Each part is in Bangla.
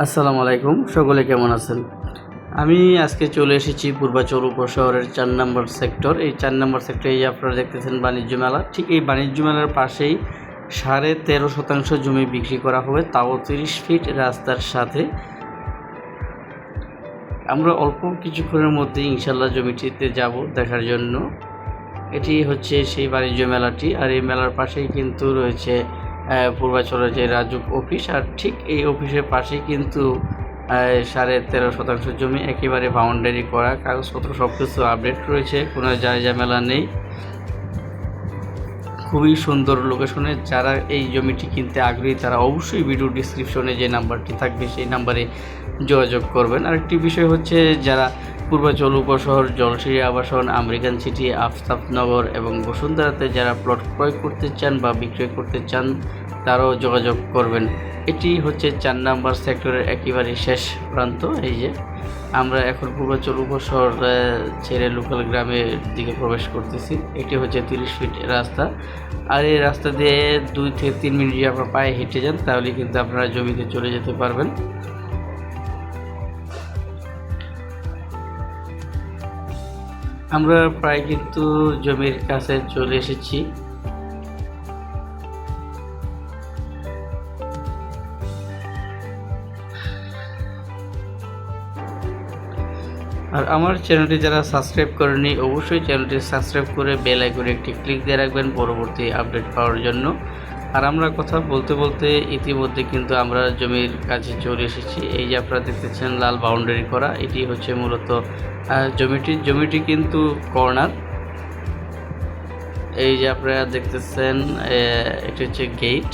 আসসালামু আলাইকুম, সকলে কেমন আছেন? আমি আজকে চলে এসেছি পূর্বাচল উপশহরের চার নম্বর সেক্টর। এই চার নম্বর সেক্টরে আপনারা দেখতেছেন বাণিজ্য মেলা। ঠিক এই বাণিজ্য মেলার পাশেই সাড়ে তেরো শতাংশ জমি বিক্রি করা হবে, তাও তিরিশ ফিট রাস্তার সাথে। আমরা অল্প কিছুক্ষণের মধ্যে ইনশাল্লাহ জমিটিতে যাব দেখার জন্য। এটি হচ্ছে সেই বাণিজ্য মেলাটি, আর এই মেলার পাশেই কিন্তু রয়েছে পূর্বাচলের যে রাজুক অফিস, আর ঠিক এই অফিসের পাশেই কিন্তু সাড়ে তেরো শতাংশ জমি একেবারে বাউন্ডারি করা, কাগজপত্র সব কিছু আপডেট রয়েছে, কোনো জায়গা মেলা নেই। খুবই সুন্দর লোকেশনে যারা এই জমিটি কিনতে আগ্রহী, তারা অবশ্যই ভিডিও ডিসক্রিপশনে যে নাম্বারটি থাকবে, সেই নাম্বারে যোগাযোগ করবেন। আরেকটি বিষয় হচ্ছে, যারা পূর্বাচল উপশহর জলসিরি আবাসন, আমেরিকান সিটি আফতাবনগর এবং বসুন্ধরাতে যারা প্লট ক্রয় করতে চান বা বিক্রয় করতে চান, তারাও যোগাযোগ করবেন। এটি হচ্ছে চার নাম্বার সেক্টরের একেবারে শেষ প্রান্ত। এই যে, আমরা এখন পূর্বাচল উপশহর ছেড়ে লোকাল গ্রামের দিকে প্রবেশ করতেছি। এটি হচ্ছে তিরিশ ফিট রাস্তা। আর এই রাস্তা দিয়ে দুই থেকে তিন মিনিট যদি আপনার পায়ে হেঁটে যান, তাহলে কিন্তু আপনারা জমিতে চলে যেতে পারবেন। আমরা প্রায় কিন্তু জমির কাছে চলে এসেছি। আর আমার চ্যানেলটি যারা সাবস্ক্রাইব করেনি, অবশ্যই চ্যানেলটি সাবস্ক্রাইব করে বেল আইকনে একটি ক্লিক দিয়ে রাখবেন পরবর্তী আপডেট পাওয়ার জন্য। আর আমরা কথা বলতে বলতে ইতিমধ্যে কিন্তু আমরা জমির কাছে চলে এসেছি। এই যে আপনারা দেখতেছেন লাল বাউন্ডারি করা, এটি হচ্ছে মূলত জমিটি জমিটি কিন্তু কর্নার। এই যে আপনারা দেখতেছেন এটি হচ্ছে গেট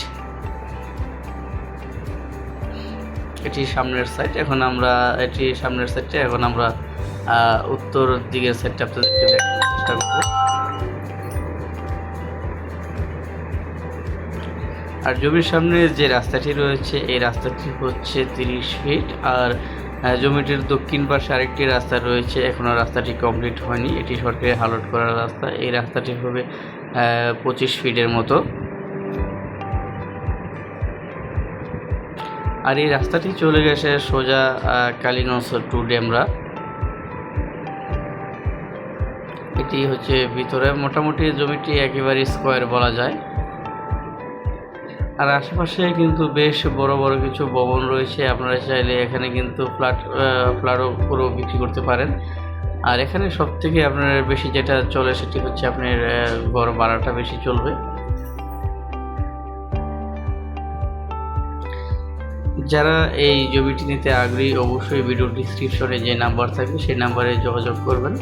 এটি সামনের সাইড এখন আমরা, এটি সামনের সাইডটা এখন আমরা উত্তর দিকের সাইডটা আপনাদেরকে দেখানোর চেষ্টা করব। আর জমির সামনে যে রাস্তাটি রয়েছে, এই রাস্তাটি হচ্ছে তিরিশ ফিট। আর জমিটির দক্ষিণ পাশে আরেকটি রাস্তা রয়েছে এখনও রাস্তাটি কমপ্লিট হয়নি। এটি সরকারি হালট করার রাস্তা। এই রাস্তাটি হবে পঁচিশ ফিটের মতো। আর এই রাস্তাটি চলে গেছে সোজা কালীগঞ্জ টু ডেমরা। এটি হচ্ছে ভিতরে। মোটামুটি জমিটি একেবারে স্কোয়ার বলা যায়। আর আশেপাশে কিন্তু বেশ বড় বড় কিছু ভবন রয়েছে, আপনারা চাইলে এখানে কিন্তু ফ্ল্যাট ফ্ল্যাটও পুরো বিক্রি করতে পারেন। আর এখানে সব থেকে আপনার বেশি যেটা চলে সেটি হচ্ছে আপনার ঘর ভাড়াটা বেশি চলবে। যারা এই জমিটি নিতে আগ্রহী অবশ্যই ভিডিও ডিসক্রিপশনে যে নাম্বার থাকবে, সেই নাম্বারে যোগাযোগ করবেন।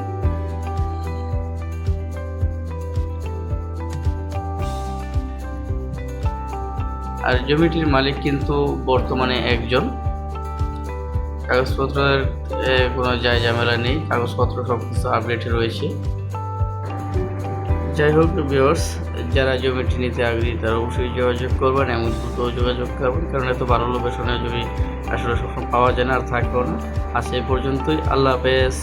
আর জমিটির মালিক কিন্তু বর্তমানে একজন। কাগজপত্রের কোনো যায় ঝামেলা নেই, কাগজপত্র সব কিছু আপডেট রয়েছে। যাই হোক ভিউয়ার্স যারা জমিটি নিতে আগ্রহী, তারা অবশ্যই যোগাযোগ করবেন, এমন দ্রুত যোগাযোগ করবেন, কারণ এত ভালো লোকেশনে জমি আসলে সবসময় পাওয়া যায় না, আর থাকবেও না। আজ এই পর্যন্তই, আল্লাহ হাফেজ।